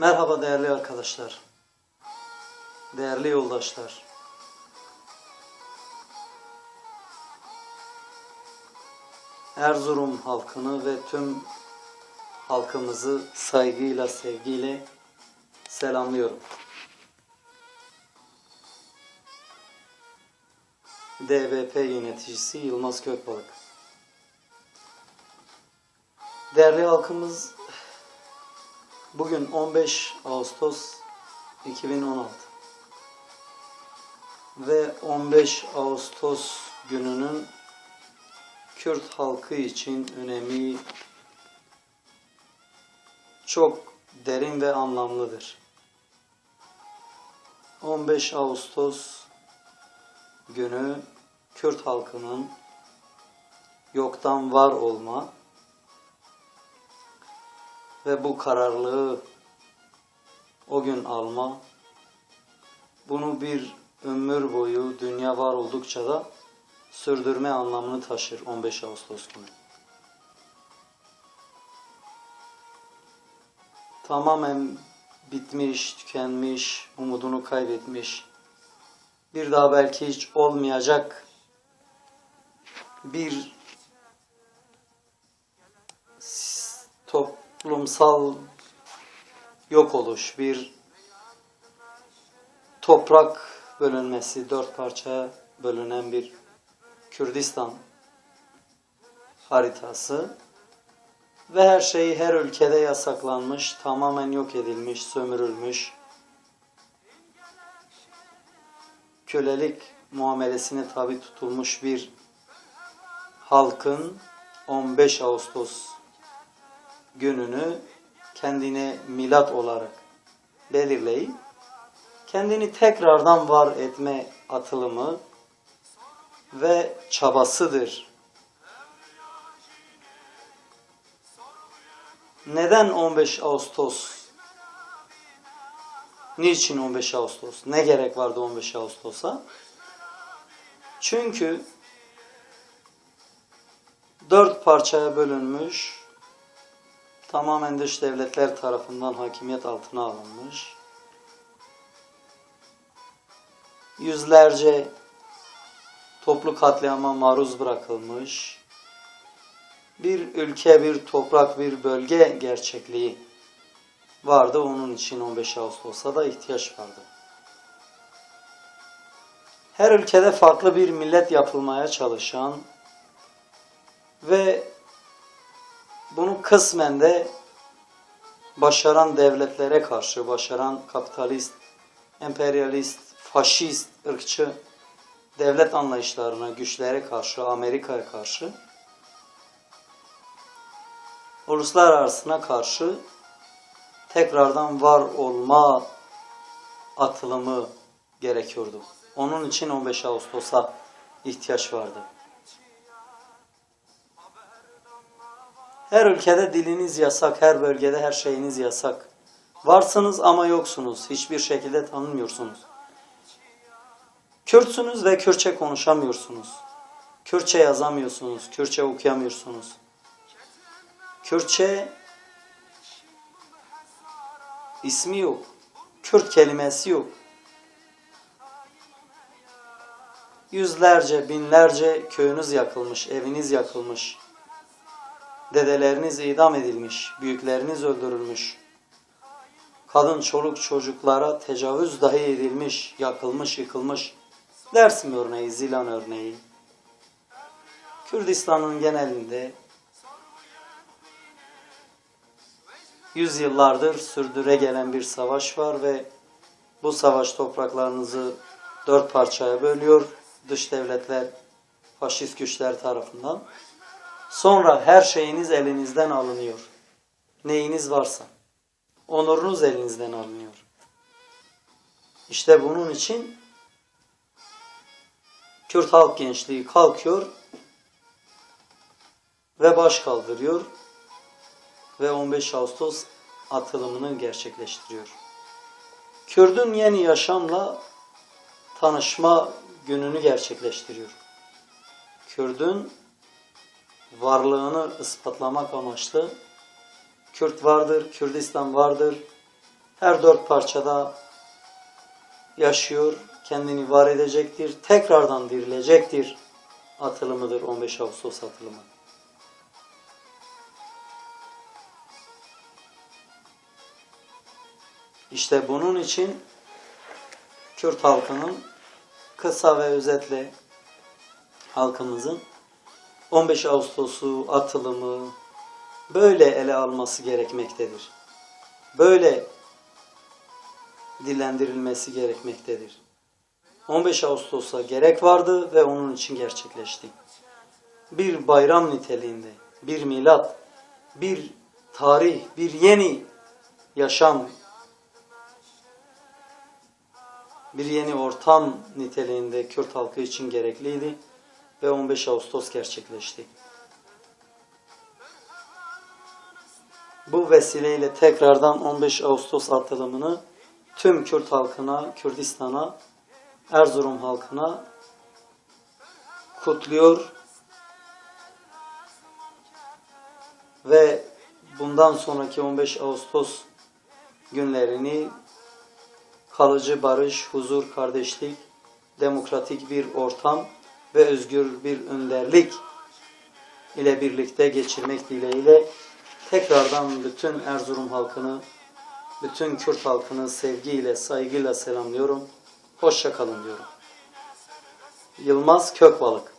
Merhaba değerli arkadaşlar. Değerli yoldaşlar. Erzurum halkını ve tüm halkımızı saygıyla, sevgiyle selamlıyorum. DVP yöneticisi Yılmaz Kökbalık. Değerli halkımız, bugün 15 Ağustos 2016 ve 15 Ağustos gününün Kürt halkı için önemi çok derin ve anlamlıdır. 15 Ağustos günü Kürt halkının yoktan var olma ve bu kararlılığı o gün alma, bunu bir ömür boyu dünya var oldukça da sürdürme anlamını taşır 15 Ağustos günü. Tamamen bitmiş, tükenmiş, umudunu kaybetmiş, bir daha belki hiç olmayacak bir toplumsal yok oluş, bir toprak bölünmesi, dört parçaya bölünen bir Kürdistan haritası ve her şey her ülkede yasaklanmış, tamamen yok edilmiş, sömürülmüş, kölelik muamelesine tabi tutulmuş bir halkın 15 Ağustos gününü kendine milat olarak belirleyip kendini tekrardan var etme atılımı ve çabasıdır. Neden 15 Ağustos? Niçin 15 Ağustos? Ne gerek vardı 15 Ağustos'a? Çünkü dört parçaya bölünmüş, tamamen dış devletler tarafından hakimiyet altına alınmış, yüzlerce toplu katliama maruz bırakılmış, bir ülke, bir toprak, bir bölge gerçekliği vardı. Onun için 15 Ağustos'a da ihtiyaç vardı. Her ülkede farklı bir millet yapılmaya çalışan ve bunu kısmen de başaran devletlere karşı, başaran kapitalist, emperyalist, faşist, ırkçı devlet anlayışlarına, güçlere karşı, Amerika'ya karşı, uluslararasına karşı tekrardan var olma atılımı gerekiyordu. Onun için 15 Ağustos'a ihtiyaç vardı. Her ülkede diliniz yasak, her bölgede her şeyiniz yasak. Varsınız ama yoksunuz. Hiçbir şekilde tanınmıyorsunuz. Kürtsünüz ve Kürtçe konuşamıyorsunuz. Kürtçe yazamıyorsunuz, Kürtçe okuyamıyorsunuz. Kürtçe ismi yok. Kürt kelimesi yok. Yüzlerce, binlerce köyünüz yakılmış, eviniz yakılmış. Dedeleriniz idam edilmiş, büyükleriniz öldürülmüş. Kadın, çoluk, çocuklara tecavüz dahi edilmiş, yakılmış, yıkılmış. Dersim örneği, Zilan örneği. Kürdistan'ın genelinde yüzyıllardır sürdüre gelen bir savaş var ve bu savaş topraklarınızı dört parçaya bölüyor dış devletler, faşist güçler tarafından. Sonra her şeyiniz elinizden alınıyor. Neyiniz varsa. Onurunuz elinizden alınıyor. İşte bunun için Kürt halk gençliği kalkıyor ve baş kaldırıyor ve 15 Ağustos atılımını gerçekleştiriyor. Kürdün yeni yaşamla tanışma gününü gerçekleştiriyor. Kürdün varlığını ispatlamak amaçlı Kürt vardır, Kürdistan vardır, her dört parçada yaşıyor, kendini var edecektir, tekrardan dirilecektir atılımıdır 15 Ağustos atılımı. İşte bunun için Kürt halkının kısa ve özetle halkımızın 15 Ağustos'u atılımı böyle ele alması gerekmektedir. Böyle dillendirilmesi gerekmektedir. 15 Ağustos'a gerek vardı ve onun için gerçekleşti. Bir bayram niteliğinde, bir milat, bir tarih, bir yeni yaşam, bir yeni ortam niteliğinde Kürt halkı için gerekliydi ve 15 Ağustos gerçekleşti. Bu vesileyle tekrardan 15 Ağustos atılımını tüm Kürt halkına, Kürdistan'a, Erzurum halkına kutluyor ve bundan sonraki 15 Ağustos günlerini kalıcı barış, huzur, kardeşlik, demokratik bir ortam ve özgür bir önderlik ile birlikte geçirmek dileğiyle tekrardan bütün Erzurum halkını, bütün Kürt halkını sevgiyle, saygıyla selamlıyorum. Hoşça kalın diyorum. Yılmaz Kökbalık